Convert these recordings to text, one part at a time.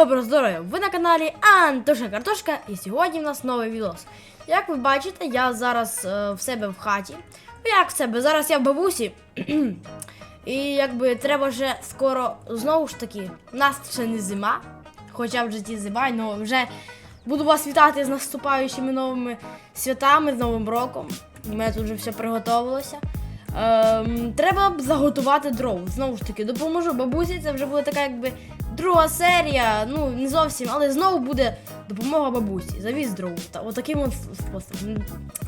Доброго здоров'я! Ви на каналі Антоша Картошка і сьогодні в нас новий відос. Як ви бачите, я зараз е, в себе в хаті. Ну як в себе? Зараз я в бабусі. і якби треба вже скоро знову ж таки. У нас ще не зима, хоча в житті зима, але вже буду вас вітати з наступаючими новими святами, з Новим роком. У мене тут вже все приготовилося. Ем, треба б заготувати дров. Знову ж таки, допоможу бабусі. Це вже буде така, якби друга серія. Ну, не зовсім, але знову буде допомога бабусі. Завіз дров. Та, отаким от.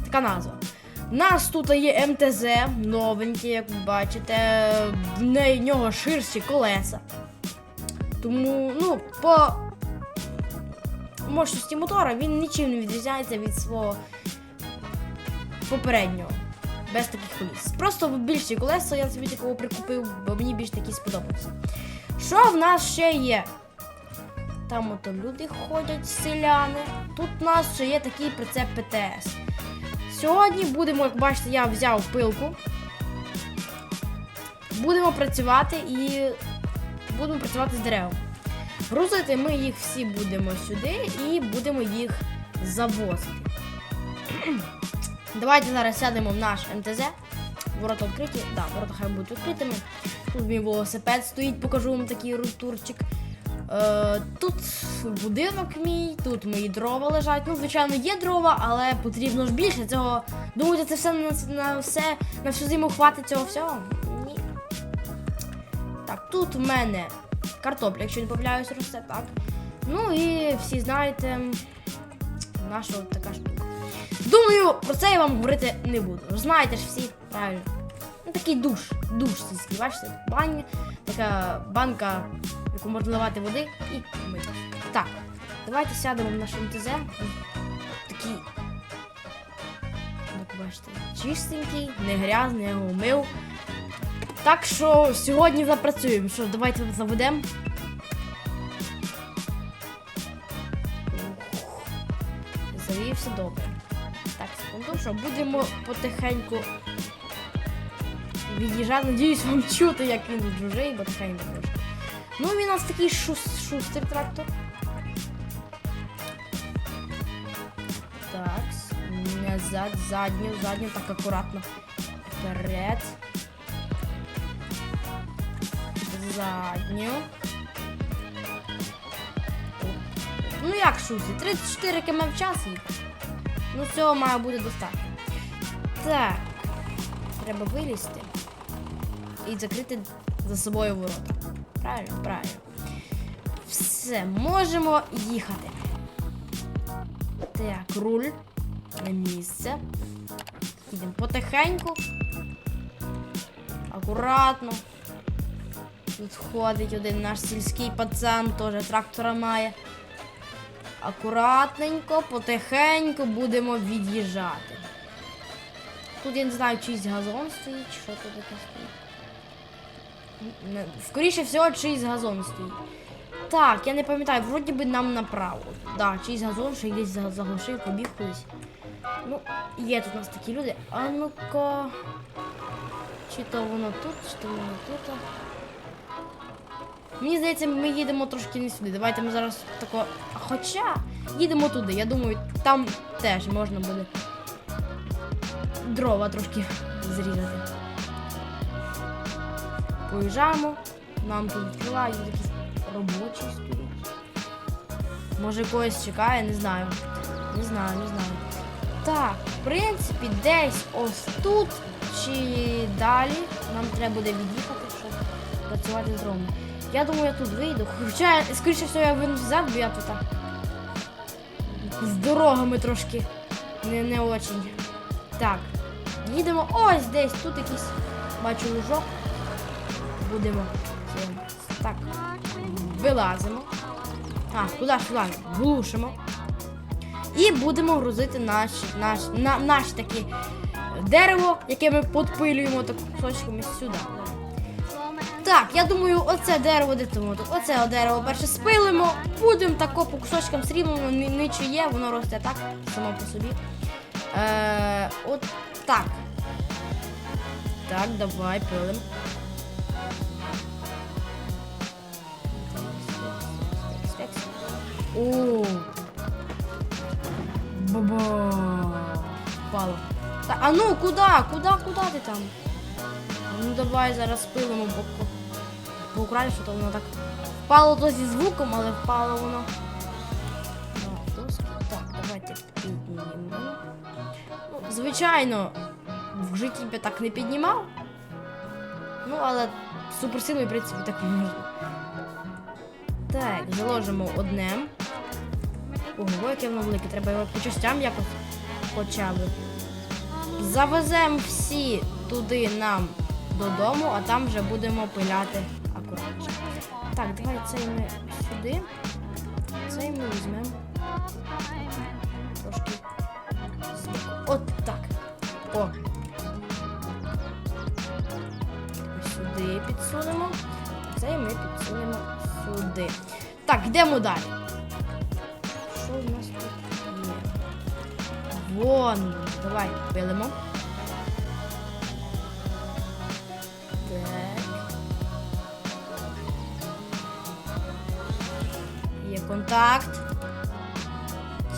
Така назва. У нас тут є МТЗ, новенький, як ви бачите. В неї нього ширші колеса. Тому, ну, по мощності мотора він нічим не відрізняється від свого попереднього. Без таких коліс. Просто більші колеса я собі такого прикупив, бо мені більш такі сподобався. Що в нас ще є? Там ото люди ходять, селяни. Тут у нас ще є такий прицеп ПТС. Сьогодні будемо, як бачите, я взяв пилку. Будемо працювати і будемо працювати з деревом. Грузити ми їх всі будемо сюди і будемо їх завозити. Давайте зараз сядемо в наш МТЗ. Ворота відкриті. Так, да, ворота хай будуть відкритими. Тут мій велосипед стоїть, покажу вам такий рутурчик. Е, тут будинок мій, тут мої дрова лежать. Ну, звичайно, є дрова, але потрібно ж більше цього. Думаєте, це все на, на все на всю зиму хватить цього всього? Ні. Так, тут в мене картопля, якщо не помиляюсь, росте, так. Ну і всі знаєте, наша така штука. Думаю, про це я вам говорити не буду. Знаєте ж всі, правильно. Ну такий душ, душ сільський, бачите? Баня, така банка, яку можна наливати води і мити. Так, давайте сядемо в наш МТЗ. Такий, як бачите, чистенький, не грязний, я його мив. Так що сьогодні запрацюємо. Що, давайте заведемо. Завівся добре. Так, секунду, що будемо потихеньку від'їжджати. Надіюсь, вам чути, як він чужий, бо трошки. Ну, він у нас такий шус, шустрий трактор. Так, назад, задню, задню, так акуратно. Вперед. Задню. Ну як шустрий? 34 км в час їх. Ну, цього має бути достатньо. Так. Треба вилізти і закрити за собою ворота. Правильно, правильно. Все, можемо їхати. Так, руль на місце. Їдемо потихеньку. Акуратно. Тут ходить один наш сільський пацан, теж трактора має. Акуратненько, потихеньку будемо від'їжджати. Тут я не знаю, чийсь газон стоїть, чи що тут таке стоїть. Скоріше всього, чийсь газон стоїть. Так, я не пам'ятаю, вроді би нам направо. Да, чийсь газон, що десь заглушив, побіг кудись. Ну, є тут у нас такі люди. А ну-ка. Чи то воно тут, чи то воно тут. Мені здається, ми їдемо трошки не сюди. Давайте ми зараз тако. Хоча їдемо туди. Я думаю, там теж можна буде дрова трошки зрізати. Поїжджаємо. Нам тут відкривають якісь робочі стоять. Може когось чекає, не знаю. Не знаю, не знаю. Так, в принципі, десь ось тут чи далі нам треба буде від'їхати, щоб працювати з дровами. Я думаю, я тут вийду. Хоча, скоріше всього, я вийду зад, бо я тут. З дорогами трошки не, не очень. Так, їдемо ось десь, тут якийсь бачу лужок. Будемо. Так, вилазимо. А, куди ж вилазимо? Глушимо. І будемо грузити наш, наш, на, наш таке дерево, яке ми підпилюємо так кусочками сюди. Так, я думаю, оце дерево де. Оце дерево перше спилимо, будемо тако по кусочкам сріблено, нічиє, воно росте так, само по собі. Е, от так. Так, давай пилим. О. Баба. Впало. Та, а ну, куди? Куди, куди ти там? Ну давай зараз спилимо по, по, по що то воно так впало то зі звуком, але впало воно. Так, давайте піднімемо. Ну, звичайно, в житті я так не піднімав. Ну, але суперсилою, в принципі, так не можна. Так, заложимо одне. Ого, яке воно велике, треба його по частям якось хоча б. Завеземо всі туди нам додому, а там вже будемо пиляти акуратніше. Так, давай цей ми сюди. Цей ми візьмемо. Трошки. От так. О. Сюди підсунемо. Цей ми підсунемо сюди. Так, йдемо далі. Що в нас тут є? Вон. Давай, пилимо. Контакт.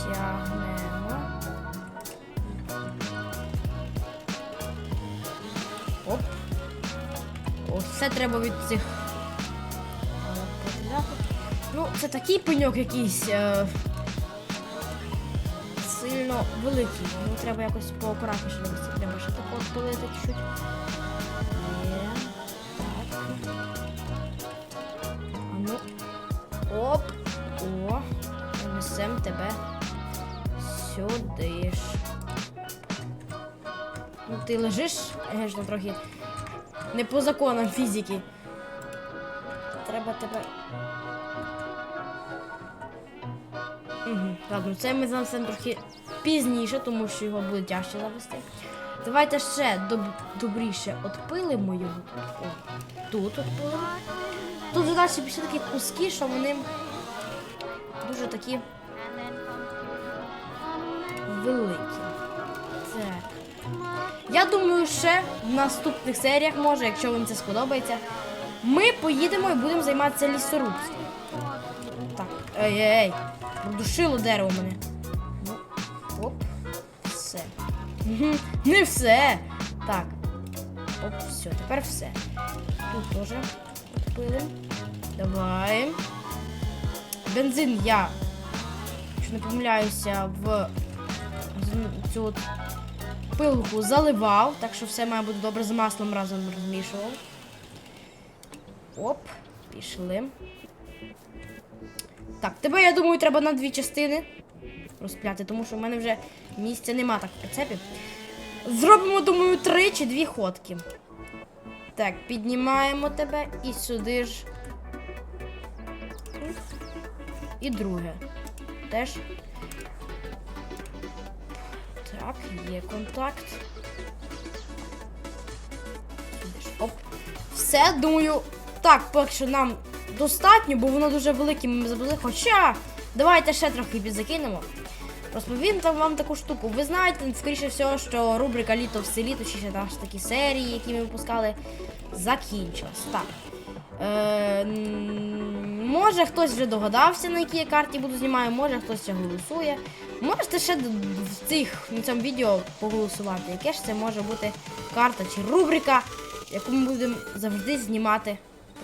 Тягнемо. Оп. Ось це треба від цих. е. Ну, це такий пеньок якийсь. Е... Сильно великий. Ну треба якось робити. Треба ще так от пилити чуть-чуть. Несем тебе сюди ж. Ну ти лежиш, звісно, трохи не по законам фізики. Треба тебе. Угу. Ладно, це ми занесемо трохи пізніше, тому що його буде тяжче завести. Давайте ще доб... добріше отпилимо його. О, тут отпилимо. Тут вже далі пішли такі куски, що вони дуже такі великі. Так. Я думаю, ще в наступних серіях, може, якщо вам це сподобається, ми поїдемо і будемо займатися лісорубством. Так, ей, ей, ей, продушило дерево мене. Ну, оп, все. Не все. Так. Оп, все, тепер все. Тут теж підпилим. Давай. Бензин я, якщо не помиляюся, в цю пилку заливав, так що все має бути добре з маслом разом розмішував. Оп, пішли. Так, тебе, я думаю, треба на дві частини розпляти, тому що в мене вже місця нема так в прицепі. Зробимо, думаю, три чи дві ходки. Так, піднімаємо тебе і сюди ж. І друге. Теж. Так, є контакт. Оп. Все, думаю. Так, поки що нам достатньо, бо воно дуже велике, ми забули. Хоча, давайте ще трохи підзакинемо. Розповім там вам таку штуку. Ви знаєте, скоріше всього, що рубрика Літо в селі, точніше наші такі серії, які ми випускали, закінчилась. Так. Е, може хтось вже догадався, на якій карті буду знімаю, може хтось ще голосує. Можете ще в цих на цьому відео поголосувати, яке ж це може бути карта чи рубрика, яку ми будемо завжди знімати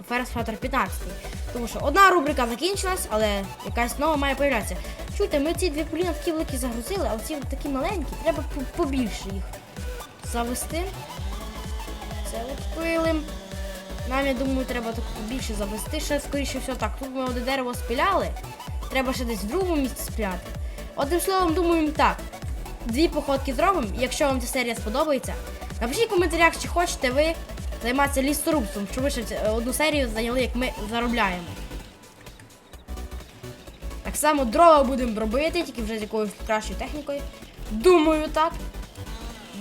про First Fighter 15. Тому що одна рубрика закінчилась, але якась нова має появлятися. Чуєте, ми ці дві поліна такі великі загрузили, а ці такі маленькі, треба побільше їх завести. Це от пилим. Нам, я думаю, треба так більше завести. Ще скоріше все так. Тут ми одне дерево спіляли. Треба ще десь в другому місці спіляти. Одним словом, думаємо так. Дві походки зробимо. Якщо вам ця серія сподобається, напишіть в коментарях, чи хочете ви займатися лісорубством, щоб ви ще одну серію зайняли, як ми заробляємо. Так само дрова будемо робити, тільки вже з якоюсь кращою технікою. Думаю, так.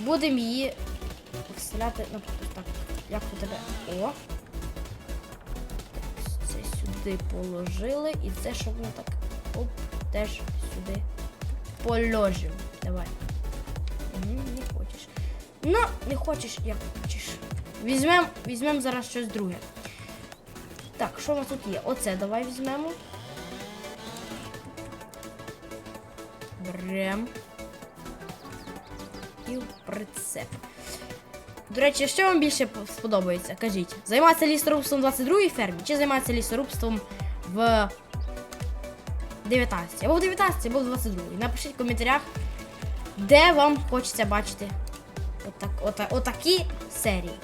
Будемо її вставляти, наприклад, так. Як у тебе? О. Сюди положили. І це, щоб воно так. Оп, теж сюди положимо. Давай. Угу, не хочеш. Ну, не хочеш, як хочеш. Візьмемо візьмем зараз щось друге. Так, що у нас тут є? Оце давай візьмемо. Берем. І в прицеп. До речі, що вам більше сподобається? Кажіть, займатися лісорубством в 22-й фермі чи займатися лісорубством в 19 або в 19 або в 22 Напишіть в коментарях, де вам хочеться бачити отак, ота, отакі серії.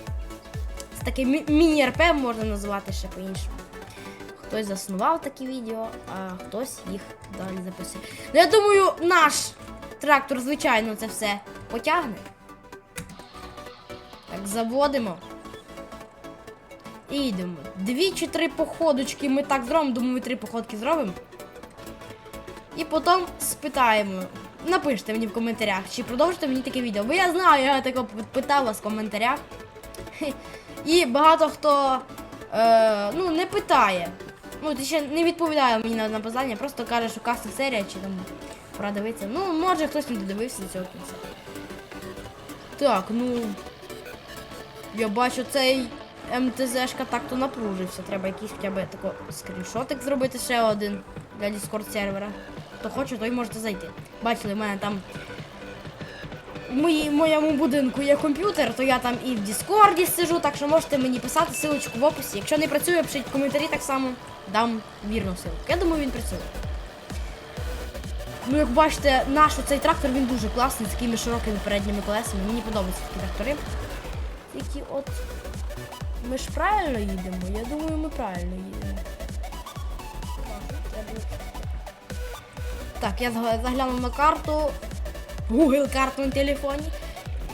Це таке мі- міні-РП можна називати ще по-іншому. Хтось заснував такі відео, а хтось їх далі записує. Ну, я думаю, наш трактор, звичайно, це все потягне. Заводимо. І йдемо. Дві чи три походочки ми так зробимо, думаю, ми три походки зробимо. І потім спитаємо. Напишіть мені в коментарях, чи продовжите мені таке відео. Бо я знаю, я тако питав вас в коментарях. І багато хто е, ну, не питає. Ну, ти ще не відповідає мені на, на послання, просто каже, що касту серія чи там пора дивитися. Ну, може хтось не додивився до цього кінця. Так, ну. Я бачу цей МТЗшка так-то напружився. Треба якийсь хоча б тако скріншотик зробити ще один для Discord сервера. Хто хоче, той можете зайти. Бачили, в мене там в моєму будинку є комп'ютер, то я там і в Діскорді сижу, так що можете мені писати силочку в описі. Якщо не працює, пишіть коментарі так само дам вірну силу. Я думаю, він працює. Ну, як бачите, наш цей трактор він дуже класний, з такими широкими передніми колесами. Мені подобаються такі трактори. Тільки от ми ж правильно їдемо. Я думаю, ми правильно їдемо. Так, я заглянув на карту, Google карту на телефоні.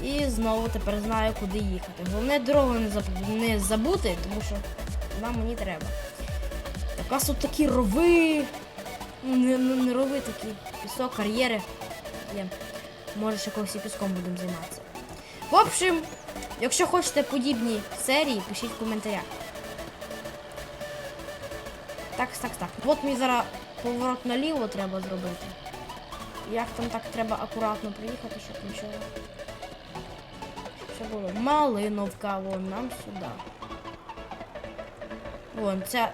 І знову тепер знаю, куди їхати. Головне дорогу не, заб- не забути, тому що вона мені треба. Так, у нас тут такі рови. Не, не, рови такі. Пісок, кар'єри. Може, ще когось і піском будемо займатися. В общем, якщо хочете подібні серії, пишіть в коментарях. Так, так, так. От мені зараз поворот наліво треба зробити. Як там так треба акуратно приїхати, щоб нічого. Щоб було. Малиновка, вон нам сюди. Вон, ця.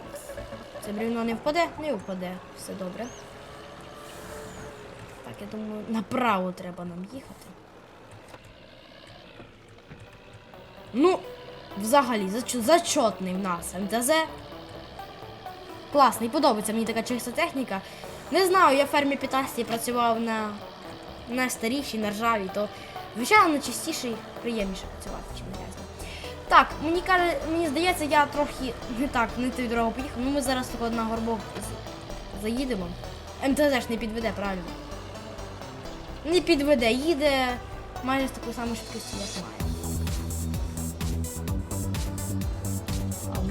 Це брівно не впаде? Не впаде. Все добре. Так, я думаю, направо треба нам їхати. Ну, взагалі, зач- зачотний в нас МТЗ. Класний, подобається мені така чиста техніка. Не знаю, я в фермі 15 працював на, на старішій, на ржавій, то звичайно на чистішій приємніше працювати, чим на грязній. Так, мені каже, мені здається, я трохи не так не тою дорогу поїхав. Ну ми зараз тако на горбок заїдемо. МТЗ ж не підведе, правильно? Не підведе, їде майже з такою самою швидкістю, як має.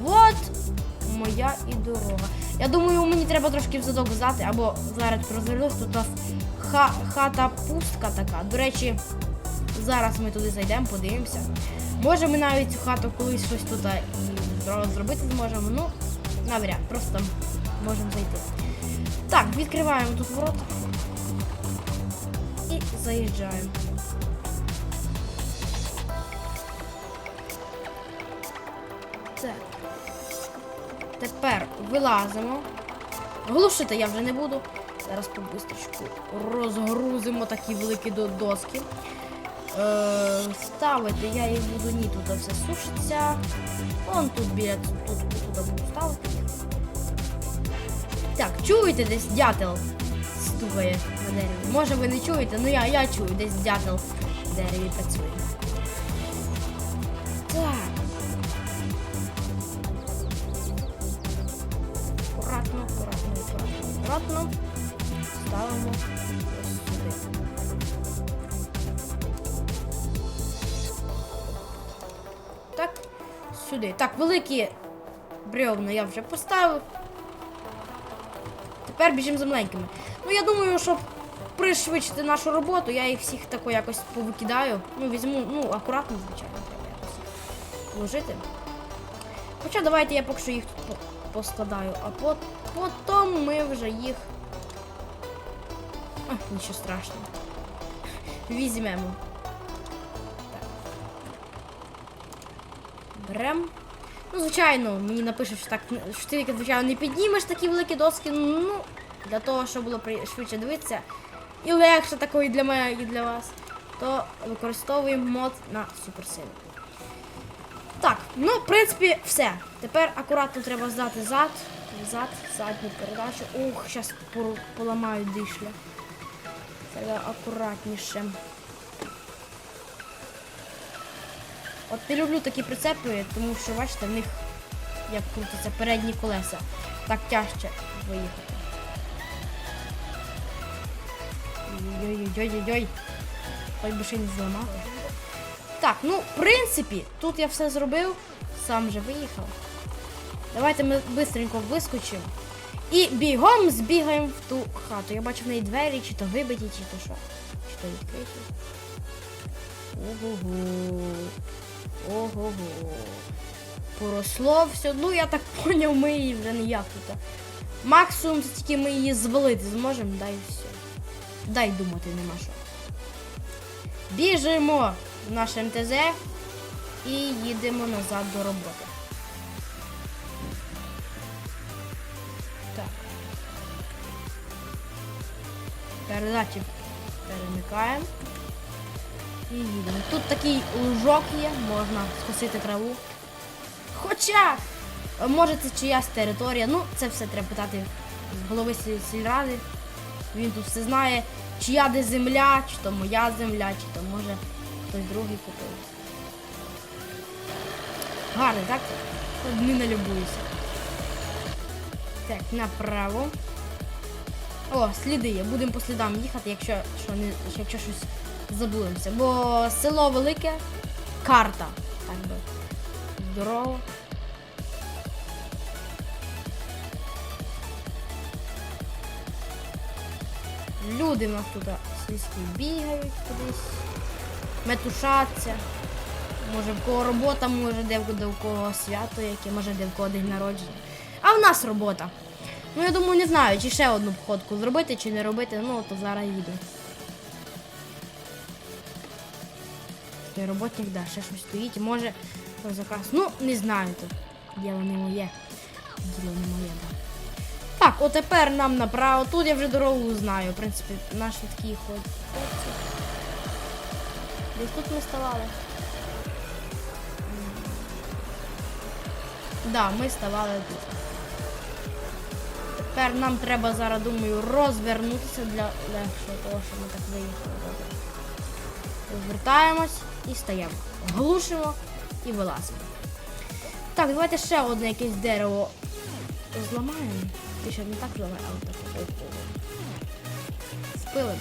От моя і дорога. Я думаю, мені треба трошки в задок здати, або зараз розвернусь, тут у нас ха- хата пустка така. До речі, зараз ми туди зайдемо, подивимося. Може ми навіть цю хату колись щось тут і зро- зробити зможемо. Ну, навряд, просто можемо зайти. Так, відкриваємо тут ворот. І заїжджаємо. Тепер вилазимо. Глушити я вже не буду. Зараз побистрочку розгрузимо такі великі доски. Е, ставити я їх буду ні, тут все сушиться. Вон тут біля тут, тут, буду ставити. Так, чуєте десь дятел стукає на дереві. Може ви не чуєте, ну я, я чую, десь дятел в дереві працює. Акуратно. Ставимо сюди. Так, сюди. Так, великі бревна я вже поставив. Тепер біжимо за маленькими. Ну, я думаю, щоб пришвидшити нашу роботу, я їх всіх тако якось повикидаю. Ну, візьму, ну, акуратно, звичайно, треба якось їх вложити. Хоча давайте я поки що їх тут по- поскладаю, а по- потім ми вже їх. А, нічого страшного. Візьмемо. Берем. Ну, звичайно, мені напишуть, що так що ти, звичайно, не піднімеш такі великі доски. Ну, для того, щоб було швидше дивитися, і легше такої для мене і для вас, то використовуємо мод на суперсилу. Так, ну, в принципі, все. Тепер акуратно треба здати зад, зад, задню передачу. Ух, зараз поламаю дишля. Треба акуратніше. От не люблю такі прицепи, тому що, бачите, в них як крутяться передні колеса. Так тяжче виїхати. Ой-ой-ой-ой-ой. Хоч би ще не зламав. Так, ну, в принципі, тут я все зробив, сам вже виїхав. Давайте ми швидко вискочимо. І бігом збігаємо в ту хату. Я бачу в неї двері, чи то вибиті, чи то що. Чи то відкриті. Ого-го. Ого-го. Поросло все. Ну, я так поняв, ми її вже ніяк тут. Максимум це тільки ми її звалити зможемо, дай все. Дай думати нема що. Біжимо в наш МТЗ і їдемо назад до роботи. Так. Передачі перемикаємо. І їдемо. Тут такий лужок є, можна скосити траву. Хоча, може це чиясь територія, ну це все треба питати з голови сіль- сільради. Він тут все знає, чия де земля, чи то моя земля, чи то може хтось другий купив. Гарно, так? Не налюбуюся. Так, направо. О, сліди є. Будемо по слідам їхати, якщо, що не, якщо щось забудемося. Бо село велике, карта. Так би. Здорово. Люди в нас тут сільські бігають кудись, метушаться. Може в кого робота, може де в кого свято яке, може де в кого день народження. А в нас робота. Ну я думаю, не знаю, чи ще одну походку зробити, чи не робити, ну то зараз їду. Роботник, да, ще щось стоїть. Може то заказ. Ну, не знаю тут. Діло не моє. Діло не моє, да. Так, от тепер нам направо. Тут я вже дорогу знаю. В принципі, наш швидкий ход. Десь тут ми ставали. М. Да, ми ставали тут. Тепер нам треба зараз, думаю, розвернутися для легшого того, що ми так виїхали. Розвертаємось і стаємо. Глушимо і вилазимо. Так, давайте ще одне якесь дерево зламаємо. Ти ще не так зламаємо, але так. Спилимо.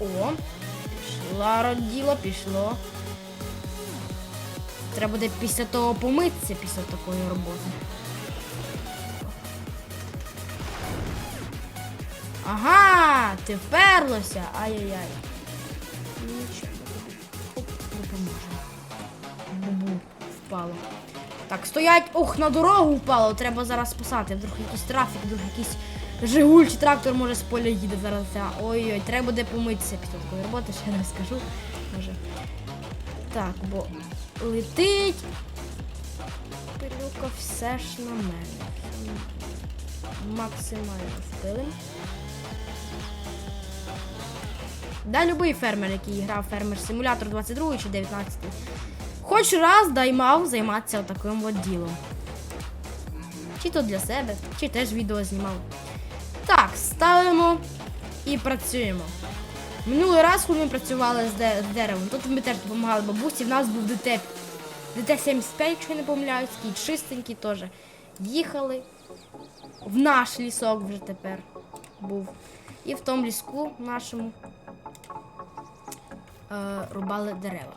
О, пішла роділо, пішло. Треба буде після того помитися після такої роботи. Ага, ти вперлося. Ай-яй-яй. Нічого. Оп, допоможе. Бубу впало. Так, стоять. Ох, на дорогу впало. Треба зараз спасати. Вдруг якийсь трафік, вдруг якийсь Жигуль чи трактор може з поля їде зараз. Ой-ой, треба буде помитися після такої роботи, ще раз скажу. Може. Так, бо летить. Пилюка все ж на мене. Максимально впилим. Да, любий фермер, який грав фермер симулятор 22 чи 19. Хоч раз дай мав займатися таким от ділом. Чи то для себе, чи теж відео знімав. Так, ставимо і працюємо. Минулий раз, коли ми працювали з, деревом, тут ми теж допомагали бабусі, в нас був ДТ. ДТ-75, якщо не помиляюсь, такий чистенький теж. Їхали. В наш лісок вже тепер був. І в тому ліску нашому е, рубали дерева.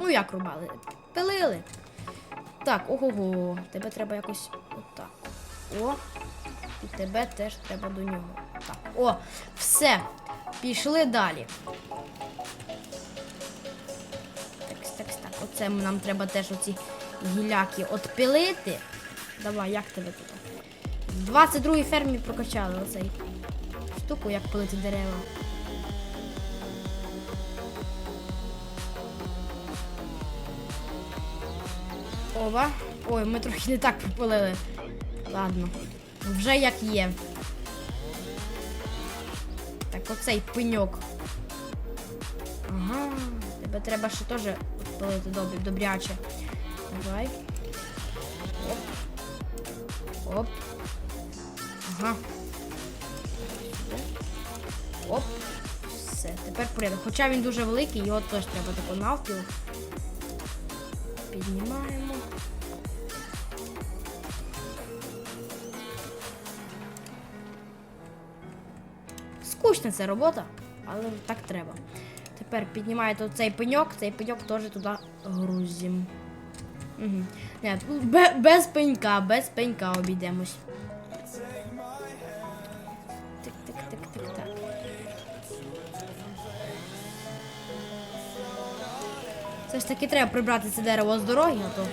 Ну як рубали? Пилили. Так, ого-го, тебе треба якось отак. О, і тебе теж треба до нього. Так, о, все. Пішли далі. Так, так, так. Оце нам треба теж оці гіляки отпилити. Давай, як тебе тут? 22-й фермі прокачали оцей штуку, як пилити дерева. Ова. Ой, ми трохи не так попилили. Ладно. Вже як є. Так, оцей пеньок. Ага. Тебе треба ще теж пилити добре, добряче. Давай. Оп. Оп. Ага. Оп. Все, тепер порядок. Хоча він дуже великий, його теж треба тако навпіл. Скучна ця робота, але так треба. Тепер піднімаєте цей пеньок, цей пеньок теж туди грузимо. Угу. Ні, бе- без пенька, без пенька обійдемось. Все ж таки треба прибрати це дерево з дороги, а то.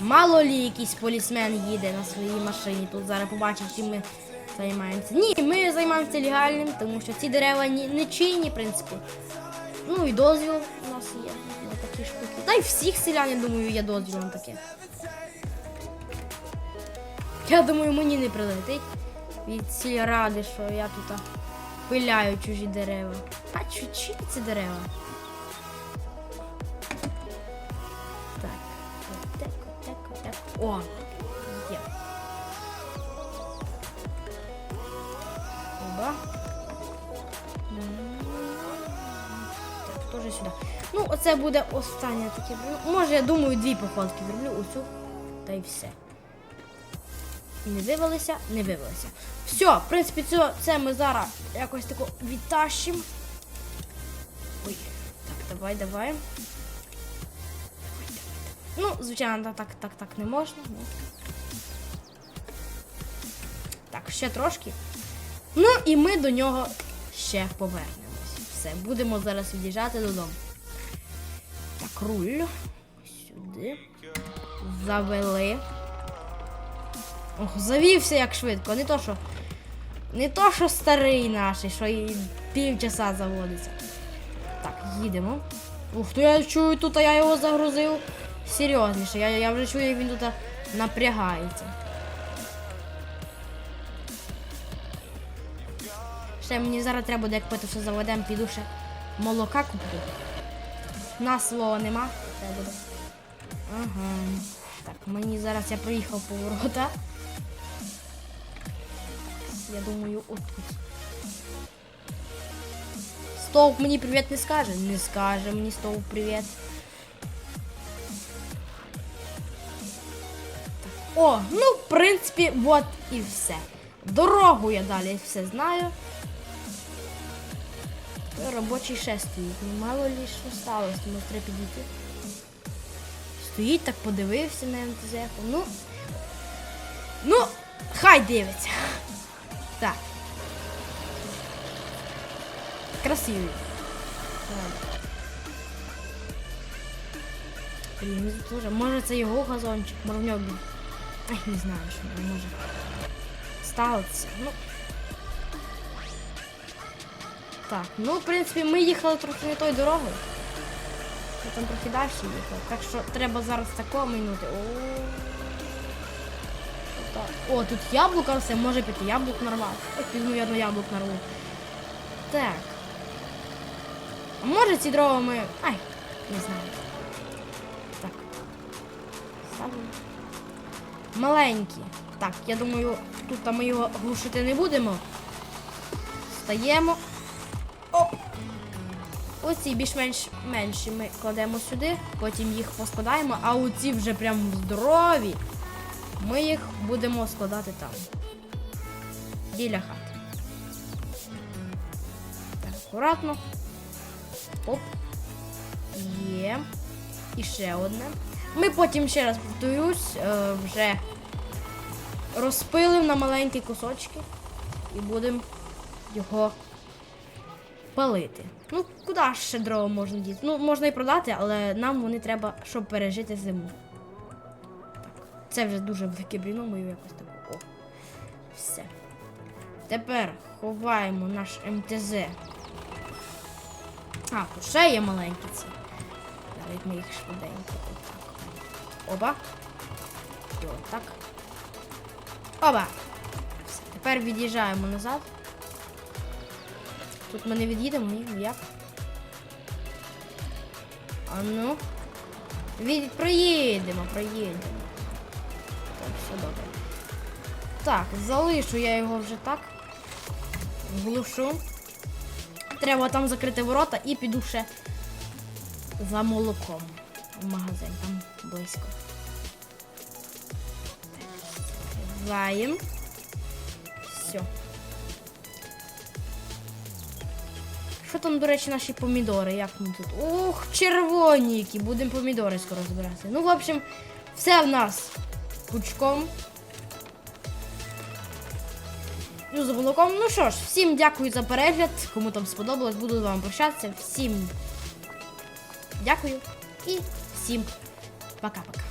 Мало лі якийсь полісмен їде на своїй машині. Тут зараз побачив, чим ми займаємося. Ні, ми займаємося легальним, тому що ці дерева не чинні, в принципі. Ну і дозвіл у нас є на такі штуки. Та й всіх селян, я думаю, є дозвіл на таке. Я думаю, мені не прилетить від сільради, що я тут пиляю чужі дерева. А чужі ці дерева. Так, отак, отак, отак. О, Ну, оце буде останнє таке. Ну, Може, я думаю, дві походки зроблю оцю та й все. Не вивелися, не вивелися. Все, в принципі, це, це ми зараз якось тако відтащимо. Ой, так, давай, давай. Ну, звичайно, так, так, так не можна. Так, ще трошки. Ну і ми до нього ще повернемось. Все, будемо зараз від'їжджати додому. Так, руль. Сюди. Завели. Ох, завівся як швидко. Не то, що. Не то, що старий наш, що і півчаса заводиться. Так, їдемо. Ух, то я чую тут, а я його загрузив серйозніше. Я, я вже чую, як він тут напрягається. Ще мені зараз треба буде, як пити все заведемо, піду ще молока куплю. На слова нема. Це буде. Ага. Так, мені зараз я проїхав поворота. Я думаю, отут. Стовп мені привіт не скаже? Не скаже мені стовп привіт. О, ну, в принципі, от і все. Дорогу я далі все знаю. Робочий. Ну, мало лі що сталося, тому треба підійти. Стоїть, так подивився на МТЗ. Ну. Ну, хай дивиться. Так. Красивий. Блін, ну дуже. Може це його газончик, може в нього. Ай, не знаю, що може. Сталося. Ну. Так, ну, в принципі, ми їхали трохи не тою дорогою. Ми там трохи далі їхали. Так що треба зараз тако минути. О. Тут яблука все, може піти яблук нарвати. Ось візьму я одно яблук нарву. Так. А може ці дрова ми. Ай, не знаю. Так. Ставимо. Маленькі. Так, я думаю, тут ми його глушити не будемо. Стаємо. Оці більш-менш менші ми кладемо сюди, потім їх поскладаємо, а оці вже прям здорові. Ми їх будемо складати там. Біля хати. Так, акуратно. Оп. Є. І ще одне. Ми потім ще раз повторюсь, е, вже розпилимо на маленькі кусочки і будемо його палити. Ну, куди ж ще дрова можна діти? Ну, можна і продати, але нам вони треба, щоб пережити зиму. Так, це вже дуже велике бріно, мою якось таку. О. Все. Тепер ховаємо наш МТЗ. А, тут ще є маленькі ці. Навіть ми їх швиденько. Оба. І отак. Оба! Все, тепер від'їжджаємо назад. Тут ми не від'їдемо, ні? Як? А ну. Від... Проїдемо, проїдемо. Так, все добре. Так, залишу я його вже так. Глушу. Треба там закрити ворота і піду ще за молоком в магазин, там близько. Закриваємо. Все. Що там, до речі, наші помідори? Як ми тут? Ух, червоні які! Будемо помідори скоро збирати. Ну, в общем, все в нас пучком. Ну, за молоком. Ну що ж, всім дякую за перегляд. Кому там сподобалось, буду з вами прощатися. Всім дякую і всім пока-пока.